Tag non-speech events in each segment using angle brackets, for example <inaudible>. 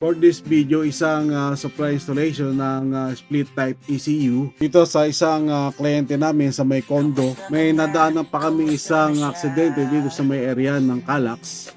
For this video, isang ah, supply installation ng ah, split type ECU. Dito sa isang ah, kliyente namin sa may condo, may nadaanan pa kami isang aksidente dito sa may area ng Calax.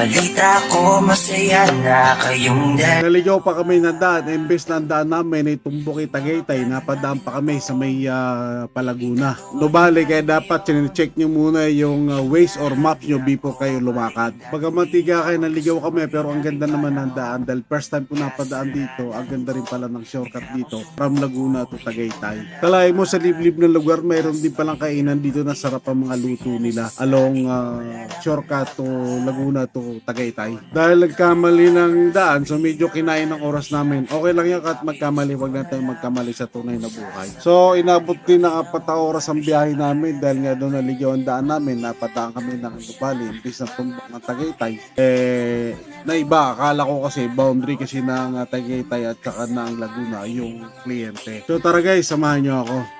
Balita ko masaya na kayong dalawa Naligaw pa kami na daan, imbes na ang daan namin ay tumbok Tagaytay, napadaan pa kami sa may ah, Palaguna. No bale, kaya dapat check nyo muna yung ah, ways or maps nyo before kayo lumakad. Pagkamantiga kayo naligaw kami, pero ang ganda naman ng daan dahil first time ko napadaan dito, ang ganda rin pala ng shortcut dito from Laguna to Tagaytay. Talay mo sa liblib ng lugar, mayroon din palang kainan dito na sarap ang mga luto nila along ah, shortcut to Laguna to Tagaytay. Dahil nagkamali ng daan, so medyo kinain ng oras namin. Okay lang yan kahit magkamali, wag na tayong magkamali sa tunay na buhay. So inabot din ng apat na oras ang biyahe namin dahil nga doon naligaw ang daan namin, napadaan kami ng Lupali, imbis na tumbok ng Tagaytay. Eh, na iba, akala ko kasi boundary kasi ng Tagaytay at saka ng Laguna yung kliyente. So tara guys, samahan nyo ako.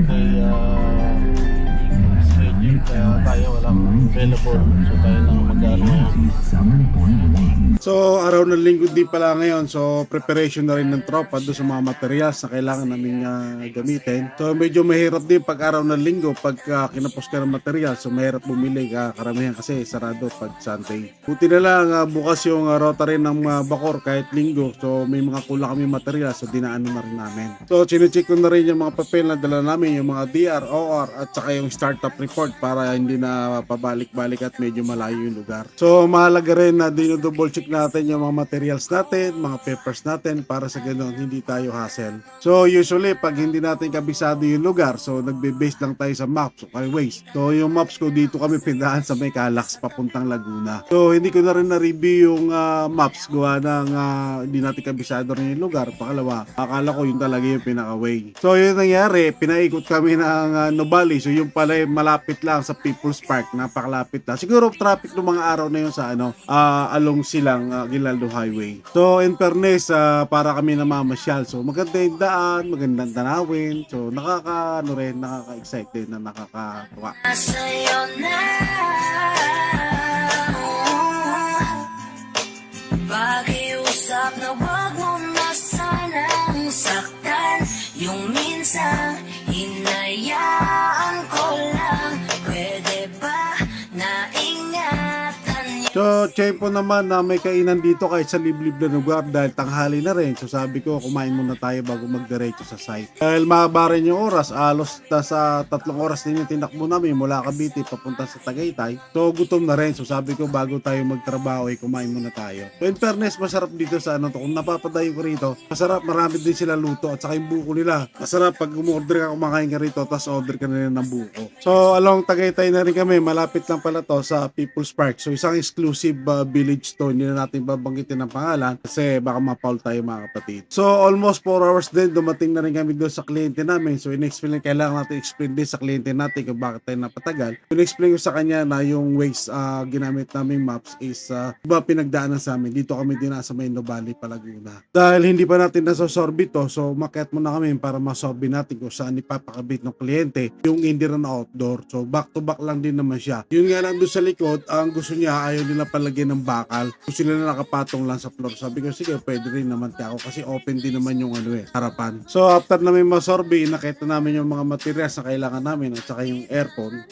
Ating uh, kaya tayo walang available so tayo nang mag-ano. So araw ng linggo din pala ngayon so preparation na rin ng tropa doon sa mga materials na kailangan namin uh, gamitin. So medyo mahirap din pag araw ng linggo pag uh, kinapos ka ng material so mahirap bumili uh, karamihan kasi sarado pag Sunday. Buti na lang uh, bukas yung uh, rotary ng uh, Bacor kahit linggo so may mga kulang kami material so dinaanan na rin namin. So chinecheck ko na rin yung mga papel na dala namin yung mga DR, OR at saka yung startup report para hindi na pabalik-balik at medyo malayo yung lugar. So mahalaga rin na dinodouble check natin yung mga materials natin, mga papers natin para sa ganun hindi tayo hassle. So usually pag hindi natin kabisado yung lugar, so nagbe-base lang tayo sa maps o highways. So yung maps ko dito kami pindahan sa may Calax papuntang Laguna. So hindi ko na rin na-review yung ah, maps gawa ng ah, hindi natin kabisado rin yung lugar. Pakalawa, akala ko yun talaga yung pinaka-way. So yun nangyari, pinaikot kami ng ah, Nubali. So yung pala malapit lang sa People's Park, napakalapit lang. Siguro traffic ng mga araw na yun sa ano, ah, along silang uh, Ginaldo Highway. So in fairness, ah, para kami namamasyal. So maganda yung daan, magandang tanawin. So nakaka ano rin, nakaka-excited na nakakatuwa. sa'yo na na wag mo na sanang saktan Yung minsan So, tiyempo naman na may kainan dito kahit sa liblib na lugar dahil tanghali na rin. So, sabi ko, kumain muna tayo bago magdiretso sa site. Dahil mahaba rin yung oras, alos na sa tatlong oras din yung tinakbo namin mula Cavite papunta sa Tagaytay. So, gutom na rin. So, sabi ko, bago tayo magtrabaho, ay kumain muna tayo. So, in fairness, masarap dito sa ano to. Kung napapadayo ko rito, masarap. Marami din sila luto at saka yung buko nila. Masarap pag umorder ka, kumakain ka rito, tapos order ka na ng buko. So, along Tagaytay na rin kami. Malapit lang pala to sa People's Park. So, isang exclusive uh, village to. Hindi na natin babanggitin ng pangalan kasi baka mapaul tayo mga kapatid. So, almost 4 hours din. Dumating na rin kami doon sa kliyente namin. So, in-explain, kailangan natin explain din sa kliyente natin kung bakit tayo napatagal. In-explain ko sa kanya na yung ways uh, ginamit namin maps is uh, iba pinagdaanan sa amin. Dito kami din sa may Nobali, Palaguna. Dahil hindi pa natin nasosorbi to, so makiat muna kami para masorbi natin kung saan ipapakabit ng kliyente yung indoor na outdoor. So, back to back lang din naman siya. Yun nga lang doon sa likod, ang gusto niya, ayaw nila palagyan ng bakal. Gusto nila nakapatong lang sa floor. Sabi ko, sige, pwede rin naman ako kasi open din naman yung ano eh, harapan. So, after namin masorbi, nakita namin yung mga materials na kailangan namin at saka yung aircon.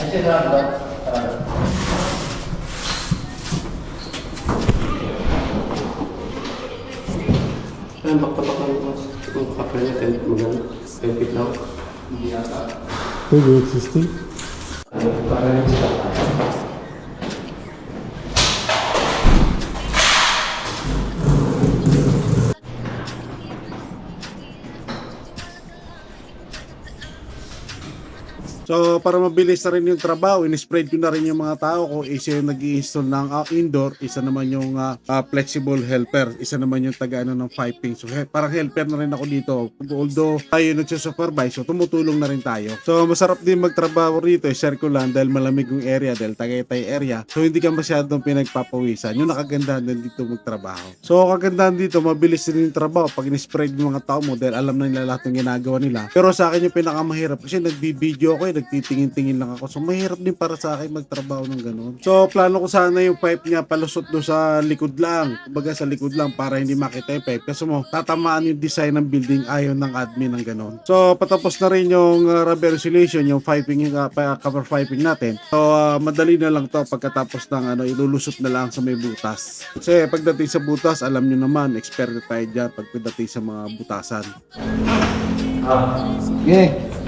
Ayun, bakta-bakta mo kung kapal niya, tent mo lang, tent feet lang. Pwede existing? Ano, para rin sila. So para mabilis na rin yung trabaho, in-spread ko na rin yung mga tao ko. Isa yung nag install ng ah, indoor, isa naman yung ah, ah, flexible helper, isa naman yung taga ano ng piping. So he- parang helper na rin ako dito. Although tayo nagsusupervise, so tumutulong na rin tayo. So masarap din magtrabaho rito, share ko lang dahil malamig yung area, dahil Tagaytay area. So hindi ka masyadong pinagpapawisan. Yung nakagandahan din dito magtrabaho. So kagandahan dito, mabilis din yung trabaho pag in-spread yung mga tao mo dahil alam na nila lahat ng ginagawa nila. Pero sa akin yung pinakamahirap kasi nagbibideo ako eh, nagtitingin-tingin lang ako. So mahirap din para sa akin magtrabaho ng ganun. So plano ko sana yung pipe niya palusot do sa likod lang. Kumbaga sa likod lang para hindi makita yung pipe. Kasi mo, tatamaan yung design ng building ayon ng admin ng ganun. So patapos na rin yung uh, rubber insulation, yung piping, yung uh, cover piping natin. So uh, madali na lang to pagkatapos ng ano, ilulusot na lang sa may butas. Kasi pagdating sa butas, alam nyo naman, expert tayo dyan pagdating sa mga butasan. Sige.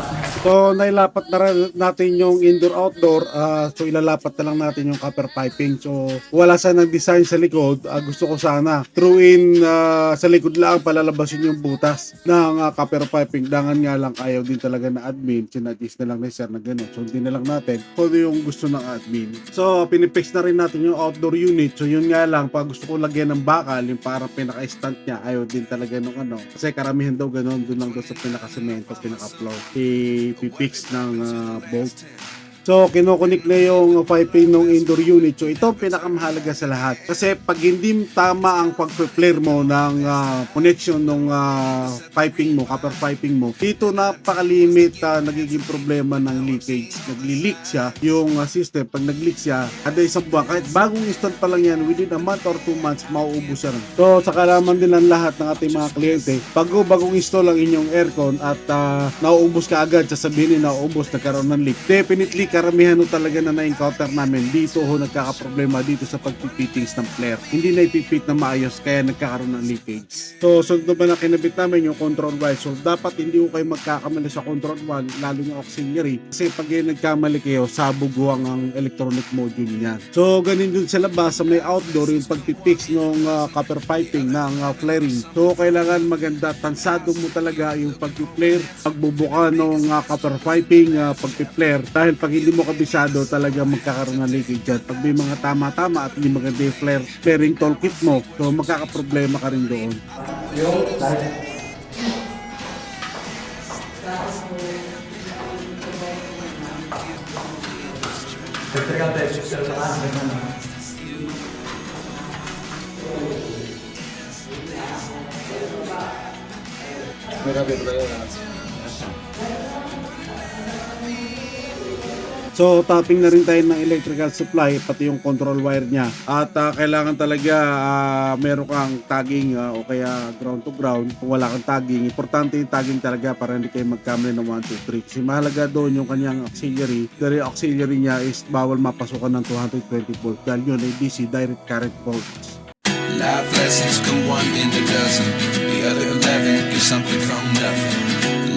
So, nailapat na natin yung indoor-outdoor. ah, so, ilalapat na lang natin yung copper piping. So, wala sanang design sa likod. Ah, gusto ko sana through in ah, sa likod lang palalabasin yung butas ng ah, copper piping. Dangan nga lang ayaw din talaga na admin. Sinadis na lang ni sir na gano'n. So, hindi na lang natin kung yung gusto ng admin. So, pinipix na rin natin yung outdoor unit. So, yun nga lang, pag gusto ko lagyan ng bakal, yung para pinaka-stand niya, ayaw din talaga nung ano. Kasi karamihan daw gano'n, doon lang daw sa pinaka-semento, pinaka-floor. I-fix ng ah, bolt. So, kinukunik na yung piping ng indoor unit. So, ito pinakamahalaga sa lahat. Kasi pag hindi tama ang pag-flare mo ng ah, connection ng ah, piping mo, copper piping mo, dito napakalimit ah, nagiging problema ng leakage. Nagli-leak siya yung ah, system. Pag nag-leak siya, kada isang buwan, kahit bagong install pa lang yan, within a month or two months, mauubos yan. So, sa kalaman din ng lahat ng ating mga kliyente, pag bagong install ang inyong aircon at ah, nauubos ka agad, sasabihin na nauubos, nagkaroon ng leak. Definitely, karamihan ho talaga na na-encounter namin dito ho nagkakaproblema dito sa pagpipittings ng flare. Hindi na ipipit na maayos kaya nagkakaroon ng leakage. So, sunod ba na kinabit namin yung control wire. So, dapat hindi ho kayo magkakamali sa control wire, lalo yung auxiliary. Kasi pag yung nagkamali kayo, sabog ho ang, electronic module niya. So, ganun dun sa labas, sa may outdoor, yung pagpipix ng ah, copper piping ng ah, flaring. So, kailangan maganda, tansado mo talaga yung pag-flare, pagbubuka ng ah, copper piping, uh, pag-flare. Dahil pag hindi mo kabisado, talaga magkakaroon ng leakage dyan. Pag may mga tama-tama at hindi maganda yung flare, flaring toolkit mo, so magkakaproblema ka rin doon. So, tapping na rin tayo ng electrical supply, pati yung control wire niya. At ah, kailangan talaga ah, meron kang tagging ah, o kaya ground to ground. Kung wala kang tagging, importante yung tagging talaga para hindi kayo magkamali ng 1, 2, 3. Kasi mahalaga doon yung kanyang auxiliary. Dahil auxiliary niya is bawal mapasukan ng 220 volt. Dahil yun ay DC, direct current voltage. Life lessons come one in a dozen. The other eleven get something from nothing.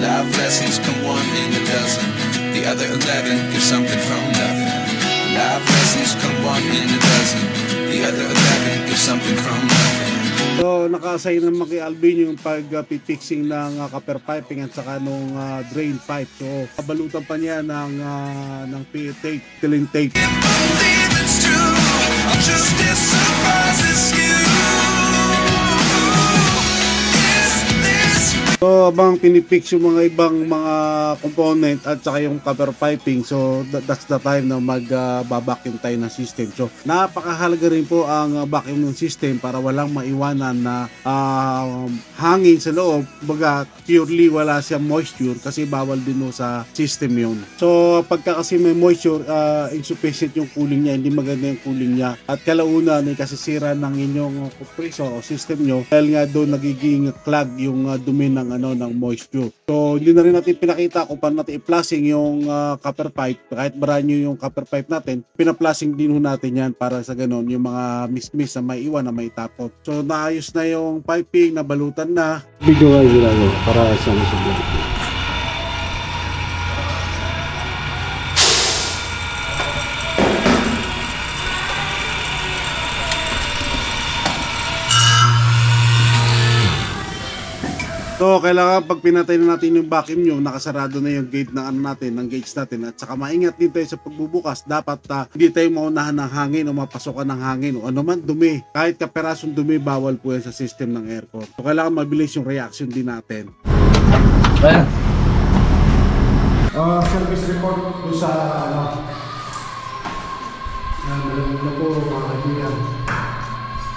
Life lessons come one in a dozen. The other eleven get something from nothing. Life lessons come one in a dozen. The other eleven get something from nothing. So, naka-assign naman kay Alvin yung pag-fixing ng uh, copper piping at saka nung ah, drain pipe. So, kabalutan pa niya ng, ah, ng tape, killing tape. Believe it's true. I'm just as surprised So, abang pinipix yung mga ibang mga component at saka yung cover piping, so that, that's the time na mag-vacuum tayo ng system. So, napakahalaga rin po ang uh, vacuum ng system para walang maiwanan na ah, hangin sa loob. Baga, purely wala siyang moisture kasi bawal din no sa system yun. So, pagka kasi may moisture, ah, insufficient yung cooling niya, hindi maganda yung cooling niya. At kalaunan, may kasisira ng inyong compressor o system nyo dahil nga doon nagiging clog yung ah, dumi ng ano ng moisture. So, yun na rin natin pinakita kung paano natin i-flushing yung ah, copper pipe. Kahit brand new yung copper pipe natin, pinaplushing din ho natin yan para sa ganun yung mga miss-miss na may iwan na may tapot. So, naayos na yung piping, nabalutan na. Nga sila para sa So, kailangan pag pinatay na natin yung vacuum nyo, nakasarado na yung gate ng ano natin, ng gauge natin. At saka maingat din tayo sa pagbubukas. Dapat ah, hindi tayo maunahan ng hangin o mapasokan ng hangin o ano man dumi. Kahit kaperasong dumi, bawal po yan sa system ng aircon. So, kailangan mabilis yung reaction din natin. Ayan. Uh, service report do sa ano. Yan, po mga kaibigan.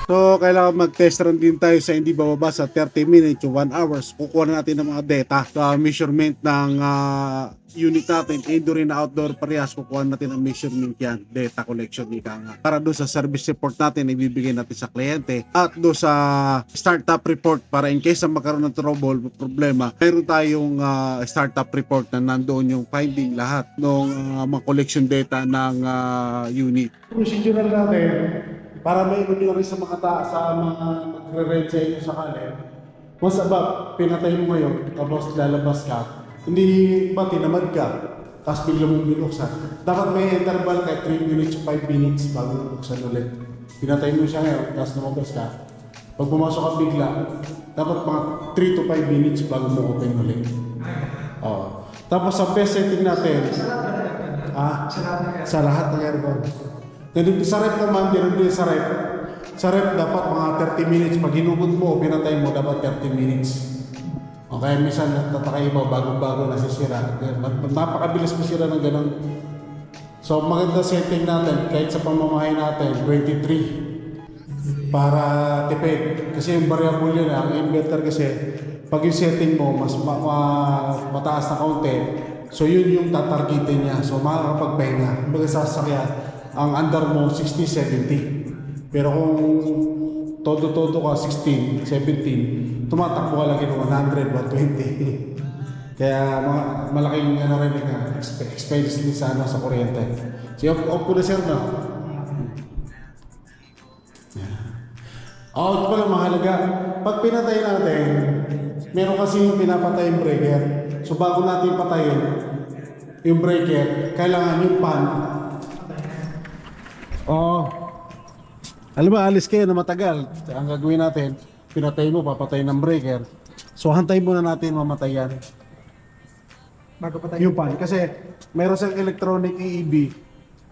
So, kailangan mag-test run din tayo sa hindi bababa sa 30 minutes to 1 hours. Kukuha na natin ng mga data sa measurement ng ah, unit natin. Indoor and outdoor parehas. Kukuha natin ang measurement yan. Data collection ika nga. Para doon sa service report natin, ibibigay natin sa kliyente. At doon sa startup report para in case na magkaroon ng trouble, problema, meron tayong ah, startup report na nandoon yung finding lahat ng mga collection data ng ah, unit. Procedural natin, para may nyo rin sa mga ta sa mga magre-rent sa inyo sa kanin. Once above, pinatay mo ngayon, tapos lalabas ka, hindi ba tinamad ka, tapos bigla mong binuksan. Dapat may interval kahit 3 minutes, 5 minutes bago buksan ulit. Pinatay mo siya ngayon, tapos lumabas ka. Pag pumasok ka bigla, dapat mga 3 to 5 minutes bago mo open ulit. Oo. Tapos sa best setting natin, ah, sa lahat ng aircon. Ganun, sa rep naman, din sa rep. Sa rep, dapat mga 30 minutes. Pag hinugod mo, pinatay mo, dapat 30 minutes. O kaya minsan, natataka iba, bago-bago nasisira. Nap- Napakabilis masira ng ganun. So, maganda setting natin, kahit sa pamamahay natin, 23 para tipid. Kasi yung variable yun, ang inverter kasi, pag yung setting mo, mas ma- ma- mataas na kaunti, so yun yung tatargetin niya. So makakapagpahinga. Sa sasakyan, ang under mo 60, 70. Pero kung todo-todo ka 16, 17, tumatakbo ka lagi ng 100, 120. <laughs> Kaya mga, malaking ano rin na exp- expense din sa, ano, sa kuryente. Si off, off ko na sir na. Ito pala mahalaga. Pag pinatay natin, meron kasi yung pinapatay yung breaker. So bago natin patayin yung breaker, kailangan yung pan. Oh. Alam mo, alis kayo na matagal. Ang gagawin natin, pinatay mo, papatay ng breaker. So hantay muna natin mamatay yan. Bago pa Yung pan. Kasi meron siyang electronic EEB.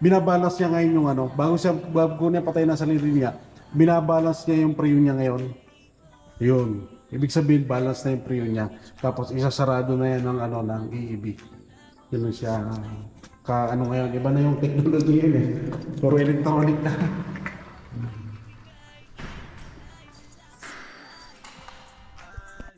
Binabalance niya ngayon yung ano. Bago siya, bago niya patay na sa linya, binabalance niya yung preo niya ngayon. Yun. Ibig sabihin, balance na yung preo niya. Tapos isasarado na yan ng ano ng EEB. Yun siya. Ka ano ngayon, iba na yung technology yun eh. Puro electronic na.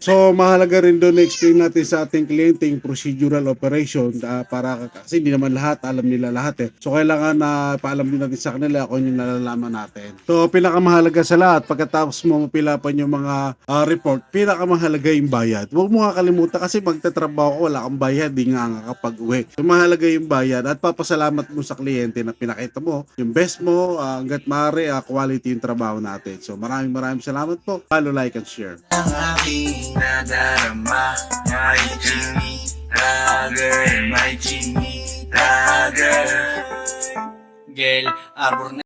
So, mahalaga rin doon na-explain natin sa ating kliyente yung procedural operation ah, para kasi hindi naman lahat, alam nila lahat eh. So, kailangan na paalam din natin sa kanila kung yung nalalaman natin. So, pinakamahalaga sa lahat, pagkatapos mo mapilapan yung mga ah, report, pinakamahalaga yung bayad. Huwag mo nga kalimutan kasi magtatrabaho ka, wala kang bayad, di nga nga kapag uwi. So, mahalaga yung bayad at papasalamat mo sa kliyente na pinakita mo yung best mo, ah, hanggat maaari, ah, quality yung trabaho natin. So, maraming maraming salamat po. Follow, like, and share. ang aking nadarama Dagger, my Jimmy Dagger Gel, arbor